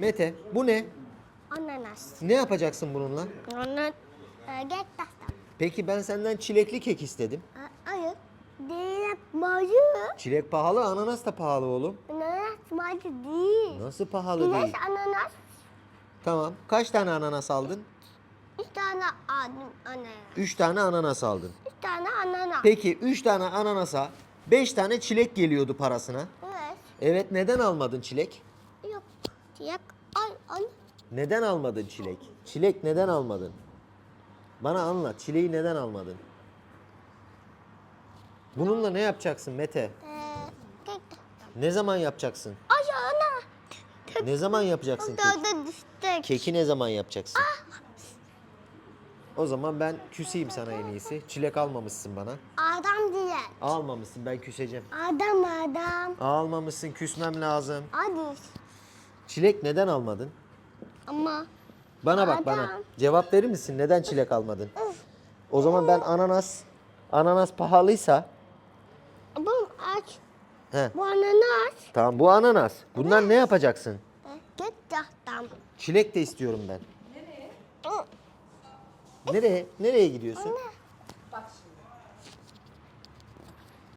Mete bu ne? Ananas. Ne yapacaksın bununla? Onu e, tastam. Peki ben senden çilekli kek istedim. Hayır. Değil macı. Çilek pahalı, ananas da pahalı oğlum. Ananas macı değil. Nasıl pahalı Güneş değil? ananas. Tamam. Kaç tane ananas aldın? Üç tane aldım ananas. 3 tane ananas aldın. Üç tane ananas. Peki 3 tane ananasa 5 tane çilek geliyordu parasına. Evet. Evet neden almadın çilek? Yok. Yak. Al al. Neden almadın çilek? Çilek neden almadın? Bana anlat. Çileği neden almadın? Bununla ne yapacaksın Mete? Ee. Ne zaman yapacaksın? Aşağına. Ne zaman yapacaksın keki? Keki ne zaman yapacaksın? O zaman ben küseyim sana en iyisi. Çilek almamışsın bana. Adam diye. Almamışsın ben küseceğim. Adam adam. Almamışsın küsmem lazım. Hadi. Çilek neden almadın? Ama Bana bak bana. Adam. Cevap verir misin? Neden çilek almadın? O zaman ben ananas ananas pahalıysa bu aç. he Bu ananas. tamam bu ananas. Bunlar ne yapacaksın? Get tastam. Çilek de istiyorum ben. Nereye? Nereye gidiyorsun? Bak şimdi.